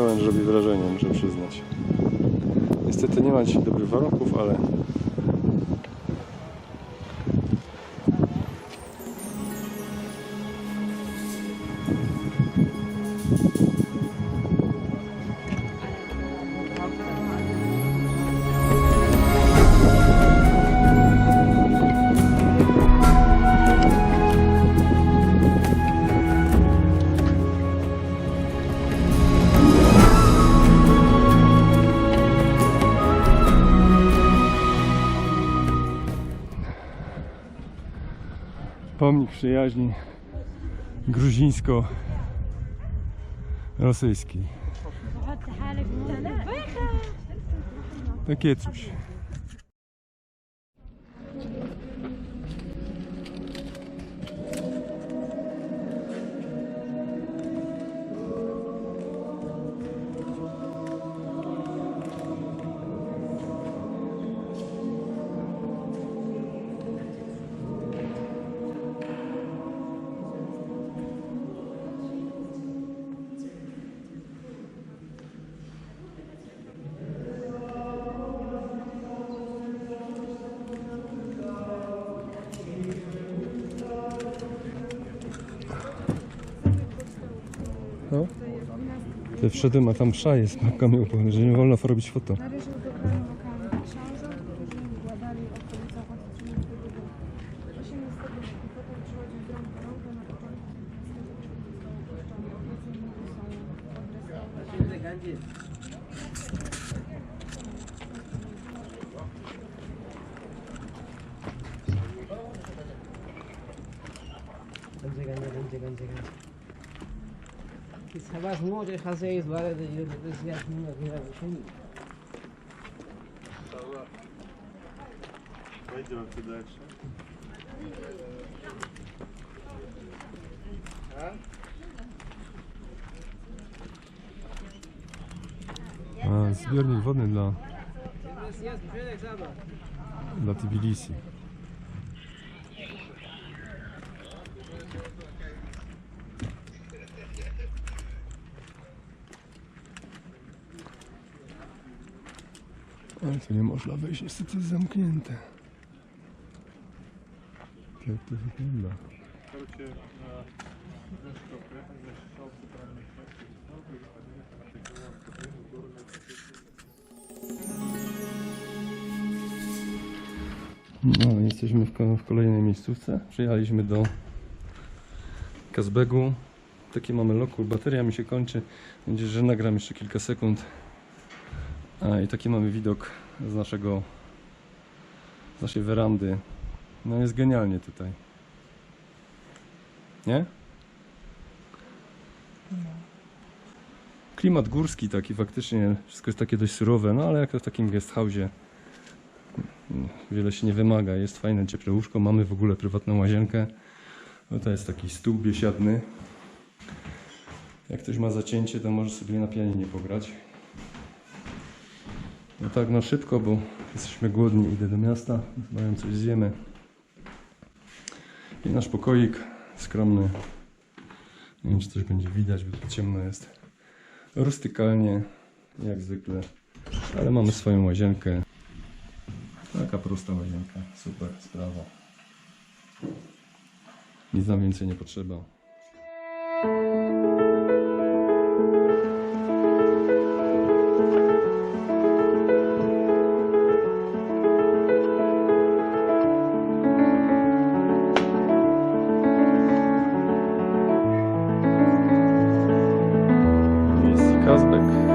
przełęcz robi wrażenie, muszę przyznać. Niestety nie ma dzisiaj dobrych warunków, ale pomnik przyjaźni gruzińsko-rosyjskiej. Takie coś. Ty wszedłem, a tam msza jest, babka mi opowiada, że nie wolno robić foto. Należał do kraju lokalnych książąt, возможно, хозяин. Пойдемте дальше. А? А, для, для Тбилиси. Co nie można wejść, niestety jest zamknięte. Jak to wygląda? No, jesteśmy w, w kolejnej miejscówce. Przyjechaliśmy do Kazbegu. Takie mamy loku. Bateria mi się kończy. Będzie, że nagram jeszcze kilka sekund. I taki mamy widok z naszego z naszej werandy. No jest genialnie tutaj. Nie? Klimat górski taki faktycznie, wszystko jest takie dość surowe, no ale jak to w takim guest house'ie wiele się nie wymaga. Jest fajne, cieple łóżko. Mamy w ogóle prywatną łazienkę. No to jest taki stół biesiadny. Jak ktoś ma zacięcie, to może sobie na pianinie pograć. No tak, no szybko, bo jesteśmy głodni. Idę do miasta, mają coś zjemy. I nasz pokoik skromny. Nie wiem, czy coś będzie widać, bo tu ciemno jest. Rustykalnie, jak zwykle. Ale mamy swoją łazienkę. Taka prosta łazienka, super sprawa. Nic nam więcej nie potrzeba. Jest Kazbek.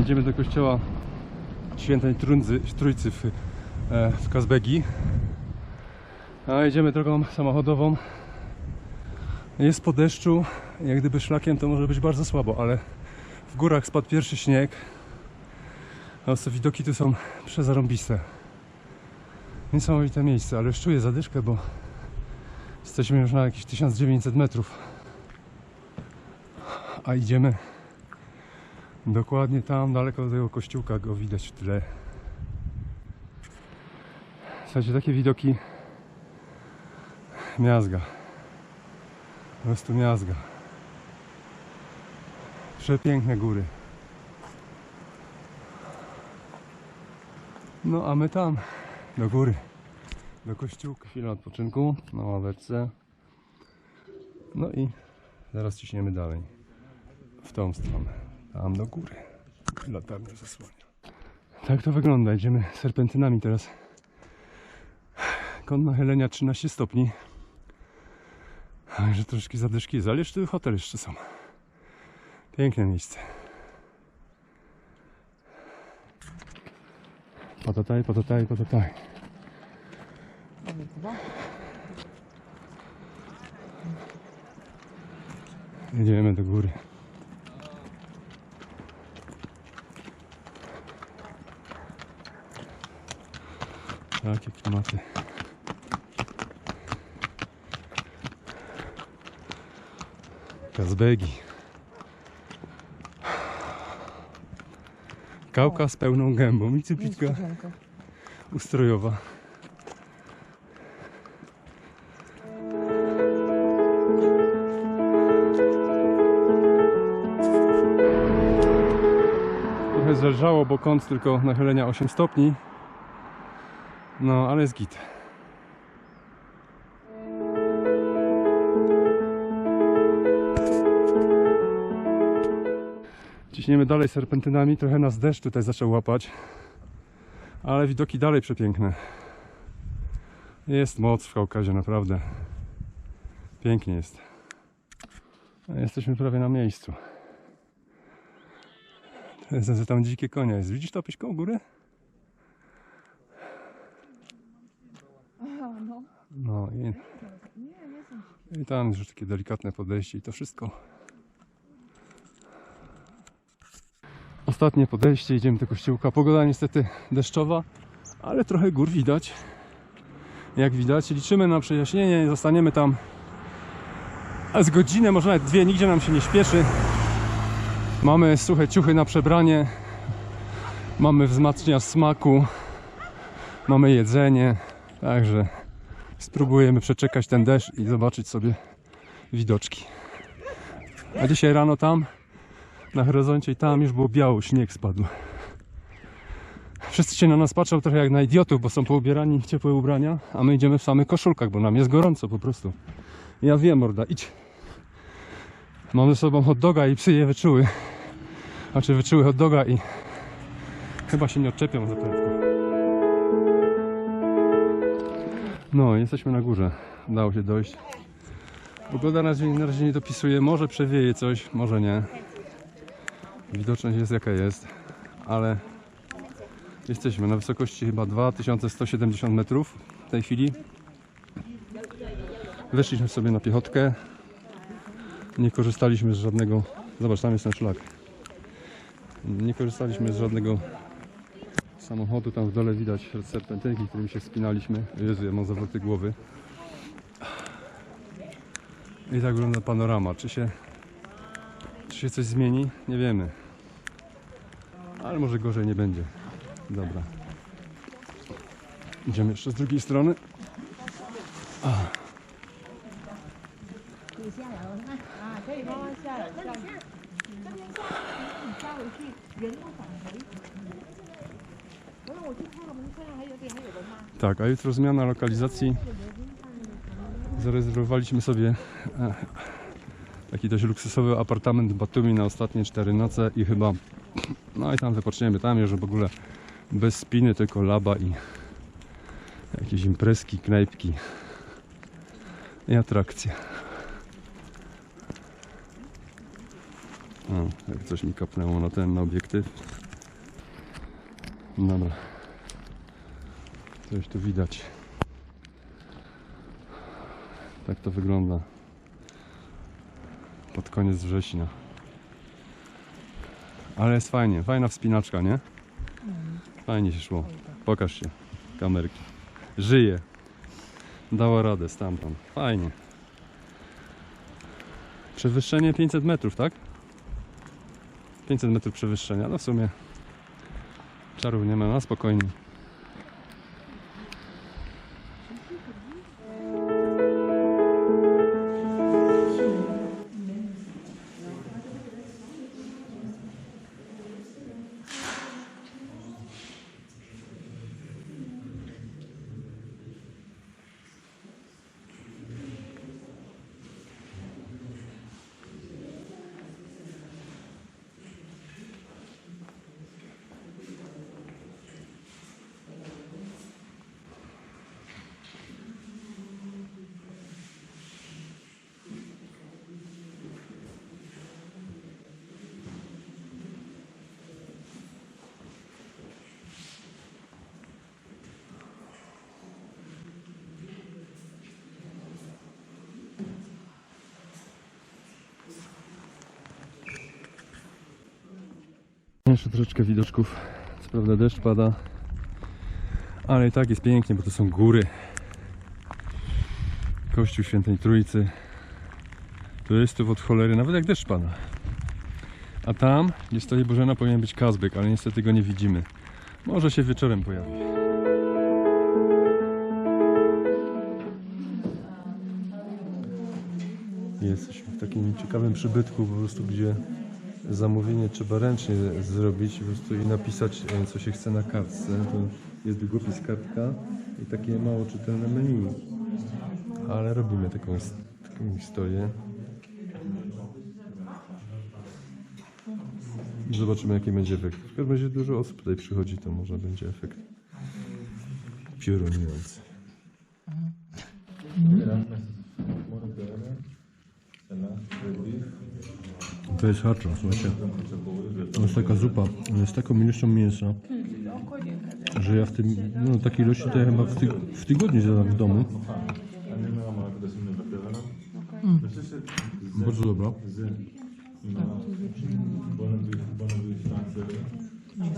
Jedziemy do kościoła świętej Trójcy w, e, w Kazbegi. A jedziemy drogą samochodową. Jest po deszczu, jak gdyby szlakiem to może być bardzo słabo, ale w górach spadł pierwszy śnieg. A widoki tu są przezarąbiste. Niesamowite miejsce, ale już czuję zadyszkę, bo jesteśmy już na jakieś 1900 metrów. A idziemy dokładnie tam, daleko do tego kościółka go widać w tle. Słuchajcie, takie widoki miazga. Po prostu miazga. Przepiękne góry. No a my tam, do góry, do kościółka. Chwila odpoczynku na ławeczce. No i zaraz ciśniemy dalej. W tą stronę. Tam do góry. Latarnia zasłania. Tak to wygląda. Idziemy serpentynami teraz. Kąt nachylenia 13 stopni. Także troszkę zadyszki ale jeszcze hotel jeszcze są. Piękne miejsce. Patataj, patataj, patataj. Jedziemy do góry. Takie klimaty. Kazbegi. Kałka z pełną gębą i cypliczka ustrojowa. Trochę zelżało, bo kąt tylko nachylenia 8 stopni. No, ale jest git. Ciśniemy dalej serpentynami, trochę nas deszcz tutaj zaczął łapać, ale widoki dalej przepiękne. Jest moc w Kaukazie, naprawdę. Pięknie jest. Jesteśmy prawie na miejscu. Tam dzikie konia jest. Widzisz to koło góry? No. I, i tam już takie delikatne podejście i to wszystko. Ostatnie podejście, idziemy do kościółka. Pogoda niestety deszczowa, ale trochę gór widać. Jak widać, liczymy na przejaśnienie, zostaniemy tam z godzinę, może nawet dwie, nigdzie nam się nie śpieszy. Mamy suche ciuchy na przebranie, mamy wzmacniacz smaku, mamy jedzenie, także spróbujemy przeczekać ten deszcz i zobaczyć sobie widoczki. A dzisiaj rano tam na horyzoncie i tam już było biało, śnieg spadł. Wszyscy się na nas patrzą trochę jak na idiotów, bo są poubierani w ciepłe ubrania, a my idziemy w samych koszulkach, bo nam jest gorąco po prostu. Ja wiem, morda, idź. Mamy z sobą hot doga i psy je wyczuły. Znaczy wyczuły hot doga i chyba się nie odczepią za prędko. No, jesteśmy na górze. Udało się dojść. Pogoda na razie, na razie nie dopisuje. Może przewieje coś, może nie. Widoczność jest jaka jest, ale jesteśmy na wysokości chyba 2170 metrów w tej chwili. Weszliśmy sobie na piechotkę. Nie korzystaliśmy z żadnego. Zobacz, tam jest ten szlak. Nie korzystaliśmy z żadnego samochodu. Tam w dole widać serpentynki, którymi się wspinaliśmy. Jezu, ja mam zawroty głowy. I tak wygląda panorama. Czy się, czy się coś zmieni? Nie wiemy. Ale może gorzej nie będzie. Dobra. Idziemy jeszcze z drugiej strony. 可 Tak, a jutro zmiana lokalizacji. Zarezerwowaliśmy sobie e, taki dość luksusowy apartament w Batumi na ostatnie 4 noce i chyba no i tam wypoczniemy. Tam już w ogóle bez spiny, tylko laba i jakieś imprezki, knajpki i atrakcje. O, jak coś mi kapnęło na ten na obiektyw. Dobra. Coś tu widać. Tak to wygląda. Pod koniec września. Ale jest fajnie, fajna wspinaczka, nie? Fajnie się szło. Pokaż się, kamerki. Żyje. Dała radę stamtąd. Fajnie. Przewyższenie 500 metrów, tak? 500 metrów przewyższenia, no w sumie czarów nie ma, na spokojnie. Jeszcze troszeczkę widoczków. Co prawda deszcz pada, ale i tak jest pięknie, bo to są góry. Kościół Świętej Trójcy. Turystów od cholery, nawet jak deszcz pada. A tam, gdzie stoi Bożena, powinien być Kazbyk, ale niestety go nie widzimy. Może się wieczorem pojawi. Jesteśmy w takim ciekawym przybytku, po prostu gdzie zamówienie trzeba ręcznie zrobić po prostu i napisać, e, co się chce na kartce. To jest długopis kartka i takie mało czytelne menu. Ale robimy taką, taką historię. Zobaczymy, jaki będzie efekt. W każdym razie dużo osób tutaj przychodzi, to może będzie efekt piorunujący. To jest hacza, słuchajcie. To jest taka zupa, z taką ilością mięsa, że ja w tym, no takiej ilości to ja chyba w, ty, w tygodniu zjadam w domu. Bardzo dobra.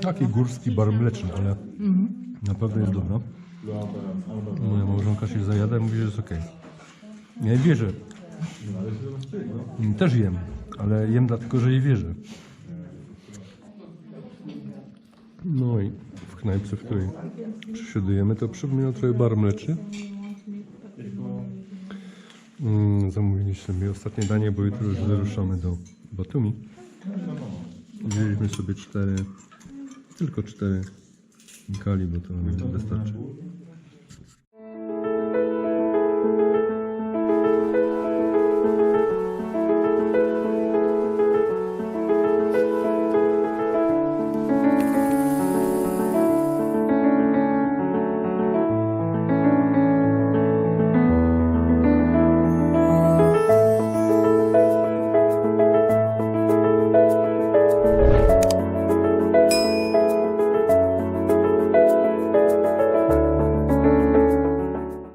Taki górski bar mleczny, ale naprawdę jest dobra. Moja małżonka się zajada i mówi, że jest okej. Ja jej wierzę. Też jem, ale jem dlatego, że jej wierzę. No i w knajpce, w której przesiadujemy, to przypomina trochę bar mleczny. Mm, zamówiliśmy sobie ostatnie danie, bo jutro już wyruszamy do Batumi. Wzięliśmy sobie cztery, tylko cztery kali, bo to nam wystarczy.